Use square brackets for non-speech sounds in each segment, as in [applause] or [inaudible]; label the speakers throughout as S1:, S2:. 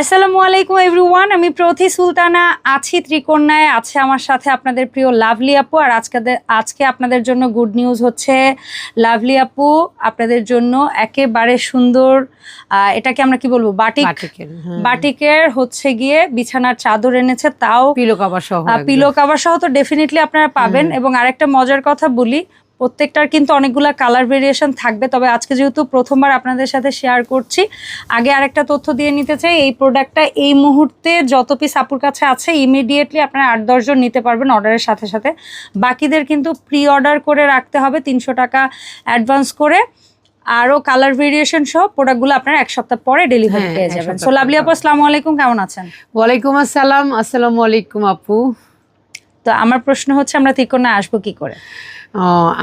S1: আসসালামু আলাইকুম এভরিওয়ান আমি প্রথি সুলতানা আছি ত্রিকন্যায় আছে আমার সাথে আপনাদের প্রিয় লাভলি আপু। আর আজকে আজকে আপনাদের জন্য গুড নিউজ হচ্ছে লাভলি আপু আপনাদের জন্য একেবারে সুন্দর এটাকে আমরা কি বলব? বাটিক
S2: বাটিকের।
S1: বাটিকের হচ্ছে গিয়ে বিছানার চাদর এনেছে তাও
S2: পিলো কভার সহ
S1: পিলো কাভার সহ তো ডেফিনেটলি আপনারা পাবেন। এবং আরেকটা মজার কথা বলি প্রত্যেকটার কিন্তু অনেকগুলা কালার ভেরিয়েশন থাকবে। তবে আজকে যেহেতু প্রথমবার আপনাদের সাথে শেয়ার করছি আগে আরেকটা তথ্য দিয়ে নিতে চাই এই প্রোডাক্টটা এই মুহূর্তে যত পিস আপুর কাছে আছে ইমিডিয়েটলি আপনারা আট দশজন নিতে পারবেন অর্ডারের সাথে সাথে। বাকিদের কিন্তু প্রি অর্ডার করে রাখতে হবে তিনশো টাকা অ্যাডভান্স করে। আরও কালার ভেরিয়েশন সহ প্রোডাক্টগুলো আপনারা এক সপ্তাহ পরে ডেলিভারি
S2: হ্যাঁ,
S1: পেয়ে যাবেন।
S2: সপ্তাহ
S1: সো লাভলি
S2: পরে।
S1: আপু আসসালামু আলাইকুম কেমন আছেন?
S2: ওয়ালাইকুম আসসালাম আসসালামু আলাইকুম আপু।
S1: তো আমার প্রশ্ন হচ্ছে আমরা ত্রিকোণায় আসব কি করে?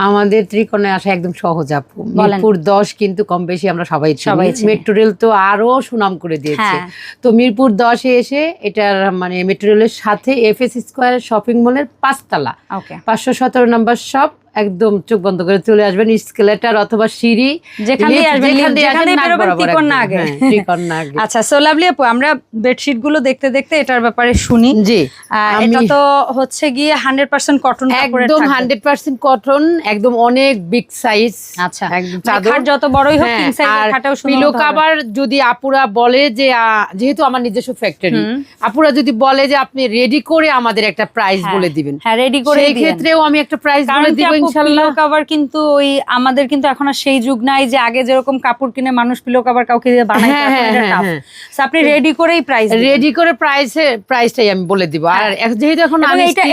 S2: আমাদের ত্রিকোণে আসা একদম সহজ আপু। মিরপুর দশ কিন্তু কম বেশি আমরা সবাই
S1: সবাই।
S2: মেট্রো রেল তো আরও সুনাম করে দিয়েছে।
S1: হ্যাঁ।
S2: তো মিরপুর দশে এসে এটার মানে মেট্রো রেলের সাথে এফএস স্কোয়ার শপিং মলের পাঁচতলা। পাঁচশো সতেরো নম্বর শপ একদম চোখ বন্ধ করে চলে আসবেন স্কেলেটার অথবা সিঁড়ি।
S1: যেখান।
S2: হ্যাঁ।
S1: আচ্ছা সো লাভলি আপু আমরা বেডশিটগুলো দেখতে দেখতে এটার ব্যাপারে শুনি।
S2: জি
S1: এটা তো হচ্ছে গিয়ে হান্ড্রেড পার্সেন্ট কটন
S2: একদম হান্ড্রেড পার্সেন্ট কটন একদম অনেক বিগ সাইজ
S1: আচ্ছা মানে
S2: চাদর।
S1: যত বড়ই হোক
S2: হ্যাঁ, পিলো
S1: হতে
S2: কাভার যদি আপুরা বলে যে যেহেতু আমার নিজস্ব ফ্যাক্টরি আপুরা যদি বলে যে আপনি রেডি করে আমাদের একটা প্রাইস
S1: হ্যাঁ,
S2: বলে দিবেন।
S1: হ্যাঁ রেডি করে
S2: সেই ক্ষেত্রেও আমি একটা প্রাইস বলে দিব
S1: পিলো কভার কিন্তু ওই আমাদের কিন্তু এখন আর সেই যুগ নাই যে আগে যেরকম কাপড় কিনে মানুষ পিলো কভার কাউকে দিয়ে বানায়
S2: হ্যাঁ, হ্যাঁ, হ্যাঁ।
S1: আপনি রেডি করেই প্রাইস
S2: রেডি করে প্রাইসে প্রাইসটাই আমি বলে দিব। আর। যেহেতু এখন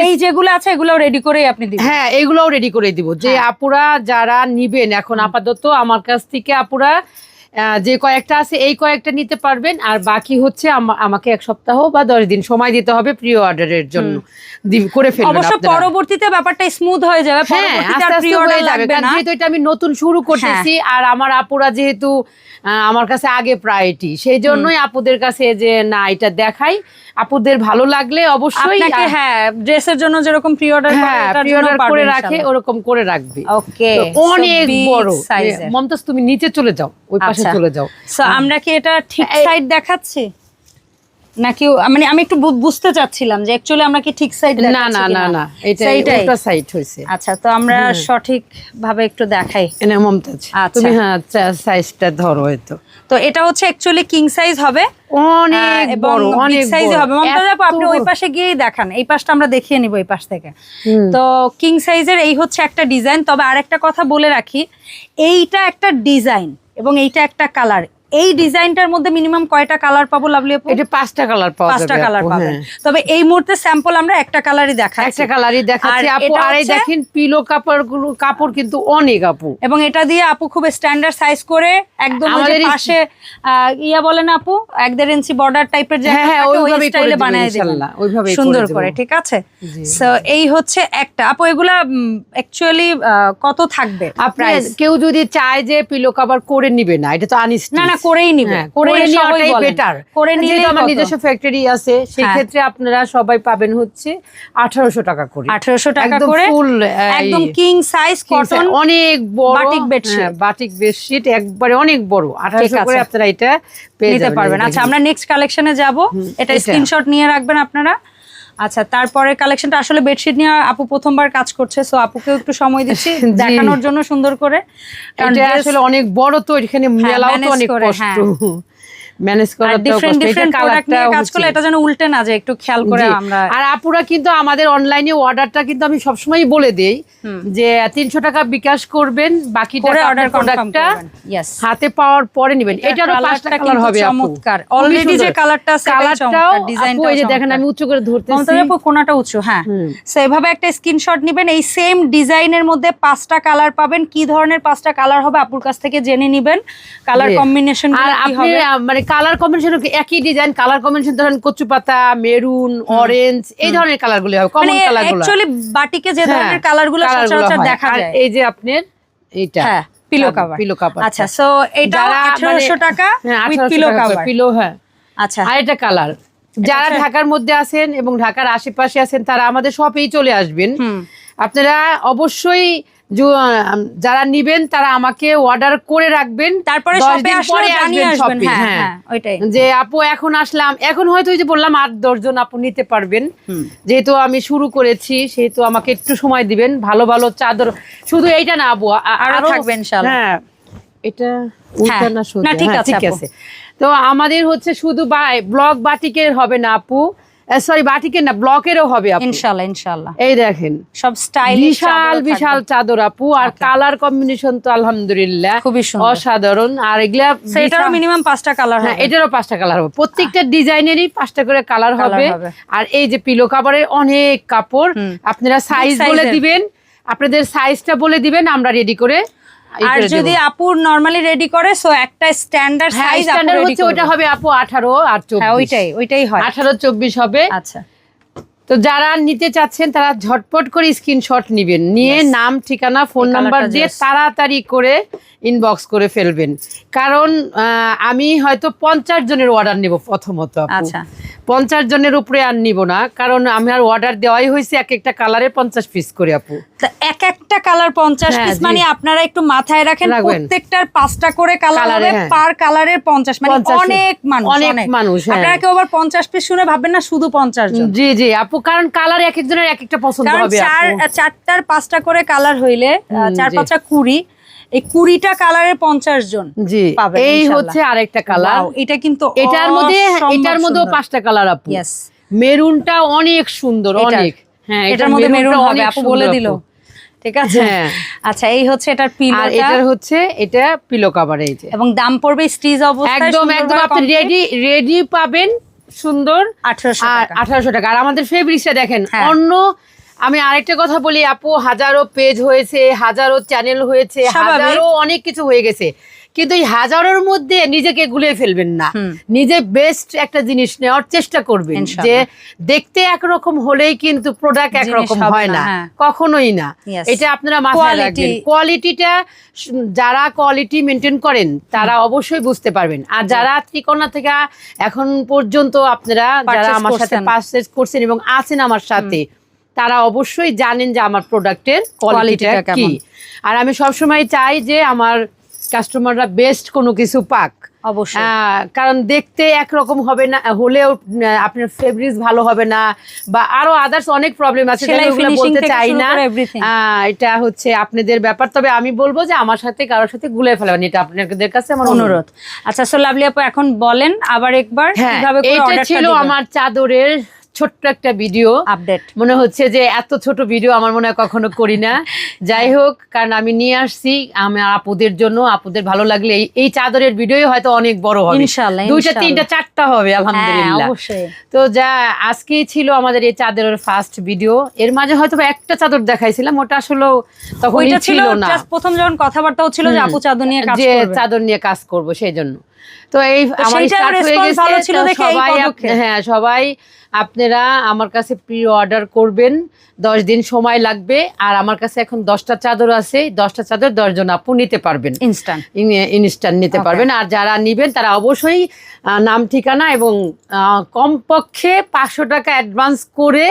S1: এই যেগুলো আছে এগুলো রেডি করেই আপনি দিবেন।
S2: হ্যাঁ এগুলোও রেডি করে দিব। যে। আপুরা যারা নিবেন এখন আপাতত আমার কাছ থেকে আপুরা যে কয়েকটা আছে এই কয়েকটা নিতে পারবেন। আর বাকি হচ্ছে আমা- আমাকে এক সপ্তাহ বা দশ দিন সময় দিতে হবে প্রি অর্ডারের জন্য। করে ফেলবেন
S1: অবশ্য পরবর্তীতে ব্যাপারটা স্মুথ হয়ে যাবে
S2: হ্যাঁ
S1: পরবর্তীতে আর প্রি অর্ডার লাগবে না। হ্যাঁ।
S2: যেহেতু এটা আমি নতুন শুরু করতেছি আর আমার আপুরা যেহেতু আমার কাছে আগে প্রায়োরিটি সেই জন্যই আপুদের কাছে যে না এটা দেখাই। আপুদের ভালো লাগলে অবশ্যই
S1: আপনাকে হ্যাঁ ড্রেসের জন্য যেরকম প্রি অর্ডার
S2: হ্যাঁ প্রি অর্ডার করে রাখে ওরকম করে রাখবে।
S1: ওকে
S2: অনেক বড়। মমতাজ তুমি নিচে চলে যাও ওই পাশে
S1: আচ্ছা।
S2: চলে যাও।
S1: সো আমরা কি এটা ঠিক সাইড দেখাচ্ছি? নাকি মানে আমি একটু বুঝতে চাচ্ছিলাম যে অ্যাকচুয়ালি আমরা কি ঠিক সাইড
S2: না না না না এটা উল্টা সাইড হয়েছে
S1: আচ্ছা তো আমরা সঠিক ভাবে একটু দেখাই।
S2: এনে মমতাজ
S1: আচ্ছা।
S2: তুমি হ্যাঁ সাইজটা ধরো হয়তো।
S1: তো এটা হচ্ছে অ্যাকচুয়ালি কিং সাইজ হবে।
S2: অনেক
S1: এবং
S2: বড় অনেক
S1: সাইজে। হবে। মমতাজ আপু আপনি ওই পাশে গিয়েই দেখান। এই পাশটা আমরা দেখিয়ে নিব এই পাশ থেকে। তো কিং সাইজের এই হচ্ছে একটা ডিজাইন তবে আরেকটা কথা বলে রাখি এইটা একটা ডিজাইন এবং এইটা একটা কালার এই ডিজাইনটার মধ্যে মিনিমাম কয়টা কালার পাবো লাভলি আপু?
S2: এটা পাঁচটা কালার পাওয়া
S1: পাঁচটা কালার পাবেন
S2: হ্যাঁ।
S1: তবে এই মুহূর্তে স্যাম্পল আমরা একটা কালারই দেখাচ্ছি।
S2: একটা কালারই দেখাচ্ছি। আপু আর এই দেখেন পিলো কাপড়গুলো কাপড় কিন্তু অনেক আপু।
S1: এবং এটা দিয়ে আপু খুব স্ট্যান্ডার্ড সাইজ করে একদম
S2: আমাদের
S1: পাশে ইয়া বলেন আপু? এক দেড় ইঞ্চি বর্ডার টাইপের যে
S2: হ্যাঁ, হ্যাঁ,
S1: ওই স্টাইলে বানায় দিবেন।
S2: করে
S1: সুন্দর করে ঠিক আছে। সো এই হচ্ছে একটা। আপু এগুলা অ্যাকচুয়ালি কত থাকবে
S2: আপনি কেউ যদি চায় যে পিলো কভার করে নিবে না এটা তো আনিস
S1: না না করেই নিবে
S2: হ্যাঁ,
S1: করে
S2: করে নেওয়াটাই বেটার
S1: করে নিলে
S2: আমার নিজস্ব ফ্যাক্টরি আছে সেই
S1: হ্যাঁ।
S2: ক্ষেত্রে আপনারা সবাই পাবেন হচ্ছে আঠারোশো টাকা করে।
S1: টাকা
S2: একদম
S1: করে একদম কিং সাইজ কটন
S2: অনেক বড়
S1: বাটিক।
S2: হ্যাঁ, বাটিক বেডশিট একবারে অনেক বড়। করে আপনারা এটা পেয়ে
S1: নিতে পারবেন। আচ্ছা আমরা নেক্সট কালেকশনে যাব। এটা। স্ক্রিনশট নিয়ে রাখবেন আপনারা। আচ্ছা তারপরে কালেকশনটা আসলে বেডশিট নিয়ে আপু প্রথমবার কাজ করছে সো আপুকেও একটু সময় দিচ্ছি [laughs] দেখানোর জন্য সুন্দর করে। কারণ
S2: এটা আসলে অনেক বড় তো এখানে মেলাও তো অনেক কষ্ট।
S1: হ্যাঁ।
S2: ম্যানেজ করা
S1: ডিফারেন্ট ডিফারেন্ট প্রোডাক্ট নিয়ে কাজ করলে এটা যেন উল্টে না যায় একটু খেয়াল করে আমরা
S2: আর আপুরা কিন্তু আমাদের অনলাইনে অর্ডারটা কিন্তু আমি সবসময় বলে দেই যে তিনশো টাকা বিকাশ করবেন বাকি টাকা
S1: অর্ডার
S2: প্রোডাক্টটা হাতে পাওয়ার পরে নেবেন। এটারও পাঁচটা কালার হবে
S1: চমৎকার। অলরেডি যে কালারটা আছে
S2: কালারটাও
S1: ডিজাইনটা
S2: এই যে দেখেন আমি উচ্চ করে ধরতেছি।
S1: মমতাজ আপু কোনাটা উঁচু হ্যাঁ।
S2: হুম।
S1: সো এভাবে একটা স্ক্রিনশট নেবেন এই সেম ডিজাইনের মধ্যে পাঁচটা কালার পাবেন। কি ধরনের পাঁচটা কালার হবে আপুর কাছ থেকে জেনে নেবেন। কালার কম্বিনেশন
S2: আর আপনি মানে কালার কম্বিনেশন একই ডিজাইন কালার কম্বিনেশন ধরেন কচু পাতা মেরুন অরেঞ্জ এই ধরনের কালারগুলো হয়
S1: মানে
S2: কমন কালারগুলো।
S1: অ্যাকচুয়ালি বাটিকে যে ধরনের কালারগুলো সচরাচর দেখা যায়।
S2: এই যে আপনার এইটা
S1: হ্যাঁ পিলো কভার
S2: পিলো কাভার
S1: আচ্ছা সো এটা
S2: যারা মানে-
S1: 1800 টাকা
S2: হ্যাঁ,
S1: উইথ পিলো কভার
S2: পিলো হ্যাঁ।
S1: আচ্ছা।
S2: আর এটা কালার যারা ঢাকার মধ্যে আছেন এবং ঢাকার আশেপাশে আছেন তারা আমাদের শপেই চলে আসবেন। আপনারা অবশ্যই যারা নিবেন তারা আমাকে অর্ডার করে রাখবেন
S1: তারপরে
S2: পরে আসবেন এ,
S1: হ্যাঁ হ্যাঁ।
S2: যে আপু এখন আসলাম। এখন হয়তো যে বললাম আট দশজন আপু নিতে পারবেন। যেহেতু আমি শুরু করেছি সেহেতু আমাকে একটু সময় দিবেন। ভালো ভালো চাদর। শুধু এইটা না আপু
S1: আরও থাকবে
S2: হ্যাঁ এটা উল্টা
S1: হ্যাঁ,
S2: না
S1: ঠিক
S2: হ্যাঁ,
S1: আছে,
S2: তো আমাদের হচ্ছে শুধু ব্লক বাটিকের হবে না আপু। সরি বাটিকের না ব্লকেরও হবে আপু।
S1: ইনশাআল্লাহ ইনশাআল্লাহ।
S2: এই দেখেন।
S1: সব স্টাইল
S2: বিশাল বিশাল চাদর আপু আর কালার কম্বিনেশন তো আলহামদুলিল্লাহ
S1: খুবই।
S2: অসাধারণ। আর এগুলা বিশাল-
S1: মিনিমাম পাঁচটা কালার
S2: হ্যাঁ এটারও পাঁচটা কালার হবে। প্রত্যেকটা ডিজাইনেরই পাঁচটা করে কালার হবে। আর এই যে পিলো কাভারের অনেক কাপড়। আপনারা সাইজ বলে দিবেন। আপনাদের সাইজটা বলে দিবেন আমরা রেডি করে
S1: আর যদি। আপুর নরমালি রেডি করে সো একটা স্ট্যান্ডার্ড সাইজ আপু
S2: স্ট্যান্ডার্ড হচ্ছে ওটা হবে আপু আঠারো আর
S1: 24
S2: হ্যাঁ
S1: ওইটাই ওইটাই হয়।
S2: আঠারো চব্বিশ হবে।
S1: আচ্ছা।
S2: তো যারা নিতে চাচ্ছেন তারা ঝটপট করে স্ক্রিনশট নিবেন। নিয়ে নাম ঠিকানা ফোন নাম্বার দিয়ে তাড়াতাড়ি করে ইনবক্স করে ফেলবেন। কারণ আহ, আমি হয়তো পঞ্চাশ জনের অর্ডার নিব প্রথমত
S1: আচ্ছা।
S2: পঞ্চাশ জনের উপরে আর নিব না কারণ আমি আর অর্ডার দেওয়াই হয়েছে এক একটা কালারে পঞ্চাশ পিস করে আপু।
S1: এক একটা কালার পঞ্চাশ
S2: হ্যাঁ,
S1: পিস মানে আপনারা একটু মাথায় রাখেন প্রত্যেকটার পাঁচটা করে কালার হবে
S2: হ্যাঁ।
S1: পার কালারের পঞ্চাশ মানে অনেক মানুষ
S2: অনেক মানুষ, হ্যাঁ।
S1: আপনারা কেউ আবার পঞ্চাশ পিস শুনে ভাববেন না শুধু পঞ্চাশ জন।
S2: জি জি আপু কারণ কালার এক একজনের এক একটা পছন্দ হবে
S1: চার চারটার পাঁচটা করে কালার হইলে চার পাঁচটা কুড়ি এই কুড়িটা কালারের পঞ্চাশ জন
S2: জি এই। হচ্ছে আরেকটা কালার।
S1: এটা কিন্তু
S2: এটার মধ্যে এটার মধ্যেও পাঁচটা কালার আপু. মেরুনটা অনেক সুন্দর অনেক। হ্যাঁ
S1: এটার মধ্যে মেরুন হবে আপু বলে দিল। ঠিক আছে?
S2: হ্যাঁ।
S1: আচ্ছা এই হচ্ছে এটার পিলোটা।
S2: আর এটার হচ্ছে এটা পিলো কাভার এই যে।
S1: এবং দাম পড়বে স্টিজ অবস্থায়
S2: একদম একদম আপনি রেডি রেডি পাবেন সুন্দর।
S1: টাকা।
S2: আর আমাদের ফেব্রিক্সটা দেখেন
S1: হ্যাঁ।
S2: অন্য আমি আরেকটা কথা বলি আপু হাজারো পেজ হয়েছে হাজারো চ্যানেল হয়েছে হাজারো অনেক কিছু হয়ে গেছে। কিন্তু এই হাজারোর মধ্যে নিজেকে গুলিয়ে ফেলবেন না। নিজে বেস্ট একটা জিনিস নেওয়ার চেষ্টা করবেন যে দেখতে একরকম হলেই কিন্তু প্রোডাক্ট একরকম হয়
S1: না, হ্যাঁ।
S2: কখনোই না। এটা আপনারা মাথায় রাখবেন। কোয়ালিটিটা যারা কোয়ালিটি মেনটেন করেন তারা অবশ্যই বুঝতে পারবেন। আর যারা ত্রিকোণা থেকে এখন পর্যন্ত আপনারা যারা আমার সাথে। পারচেজ করছেন এবং আছেন আমার সাথে তারা অবশ্যই জানেন যে আমার প্রোডাক্টের কোয়ালিটিটা কি।
S1: কেমন।
S2: আর আমি সবসময় চাই যে আমার কাস্টমাররা বেস্ট কোনো কিছু পাক।
S1: অবশ্যই।
S2: কারণ দেখতে একরকম হবে না হলেও আপনার ফেব্রিক্স ভালো হবে না বা আরও আদার্স অনেক প্রবলেম আছে বলতে চাই না। এটা হচ্ছে আপনাদের ব্যাপার। তবে আমি বলব যে আমার সাথে কারোর সাথে গুলে ফেলাবেন এটা আপনাদের কাছে আমার অনুরোধ।
S1: আচ্ছা সো লাভলি আপু এখন বলেন আবার একবার
S2: হ্যাঁ
S1: কীভাবে
S2: এটা ছিল আমার চাদরের ছোট্ট একটা ভিডিও।
S1: আপডেট
S2: মনে হচ্ছে যে এত ছোট ভিডিও আমার মনে হয় কখনো করি না। যাই হোক কারণ আমি নিয়ে আসছি আমি আপুদের জন্য আপুদের ভালো লাগলে এই- চাদরের ভিডিও হয়তো অনেক বড় হবে।
S1: ইনশাআল্লাহ,
S2: দুইটা তিনটা চারটা হবে
S1: হ্যাঁ
S2: আলহামদুলিল্লাহ।
S1: অবশ্যই।
S2: তো যা আজকেই ছিল আমাদের এই চাদরের ফার্স্ট ভিডিও এর মাঝে হয়তো একটা চাদর দেখাইছিলাম ওটা আসলে তখন
S1: ছিল
S2: না।
S1: প্রথম যখন কথাবার্তাও ছিল যে আপু চাদর নিয়ে কাজ
S2: যে
S1: করবে।
S2: চাদর নিয়ে কাজ করব সেই জন্য। তো এই আমার start হয়ে গেছে, সবাই হ্যাঁ সবাই আপনারা আমার কাছে প্রি অর্ডার করবেন। দশ দিন সময় লাগবে আর আমার কাছে এখন দশটা চাদর আছে দশটা চাদর দশজন আপু নিতে পারবেন।
S1: ইনস্ট্যান্ট
S2: ইনস্ট্যান্ট নিতে পারবেন আর যারা নিবেন তারা অবশ্যই নাম ঠিকানা এবং কমপক্ষে পাঁচশো টাকা অ্যাডভান্স করে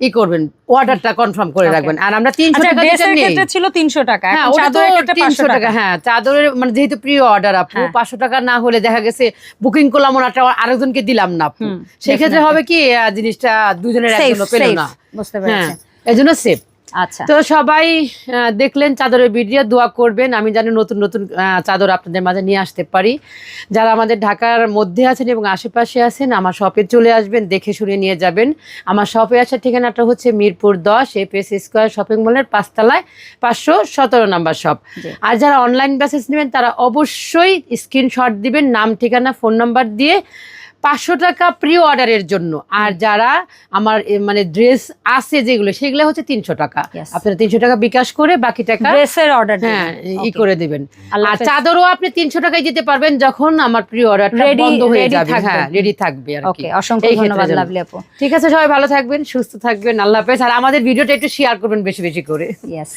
S2: ই করবেন অর্ডারটা কনফার্ম করে রাখবেন। আর আমরা তিনশো
S1: আচ্ছা
S2: টাকা
S1: ড্রেসের ক্ষেত্রে ছিল তিনশো টাকা।
S2: হ্যাঁ
S1: এখন চাদরের ক্ষেত্রে
S2: টাকা। হ্যাঁ চাদরের মানে যেহেতু প্রিয় অর্ডার আপু
S1: হ্যাঁ।
S2: পাঁচশো টাকা না হলে দেখা গেছে বুকিং করলাম ওনাটা আরেকজনকে দিলাম না আপু।
S1: হুম,
S2: সেক্ষেত্রে হবে কি জিনিসটা দুজনের একজনও পেল না।
S1: বুঝতে
S2: হ্যাঁ
S1: পেরেছি।
S2: এই জন্য সেফ
S1: আচ্ছা।
S2: তো সবাই দেখলেন চাদরের ভিডিও দোয়া করবেন। আমি জানি নতুন নতুন চাদর আপনাদের মাঝে নিয়ে আসতে পারি। যারা আমাদের ঢাকার মধ্যে আছেন এবং আশেপাশে আছেন আমার শপে চলে আসবেন দেখে শুনে নিয়ে যাবেন। আমার শপে আসার ঠিকানাটা হচ্ছে মিরপুর দশ এপিএস স্কোয়ার শপিং মলের পাঁচতলায় পাঁচশো সতেরো নাম্বার শপ। আর যারা অনলাইন মেসেজ নেবেন তারা অবশ্যই স্ক্রিনশট দিবেন নাম ঠিকানা ফোন নাম্বার দিয়ে পাঁচশো টাকা প্রি অর্ডারের জন্য। আর যারা আমার মানে ড্রেস আছে যেগুলো সেগুলো হচ্ছে তিনশো টাকা. আপনারা তিনশো টাকা বিকাশ করে বাকি টাকা
S1: ড্রেসের অর্ডার
S2: হ্যাঁ ই করে দেবেন। আর চাদরও আপনি তিনশো টাকায় দিতে পারবেন যখন আমার প্রি
S1: অর্ডার
S2: বন্ধ হয়ে যাবে। হ্যাঁ রেডি থাকবে আর কি।
S1: অসংখ্য ধন্যবাদ লাভলি আপু।
S2: ঠিক আছে সবাই ভালো থাকবেন সুস্থ থাকবেন আল্লাহ হাফেজ। আর আমাদের ভিডিওটা একটু শেয়ার করবেন বেশি বেশি করে।
S1: ইয়েস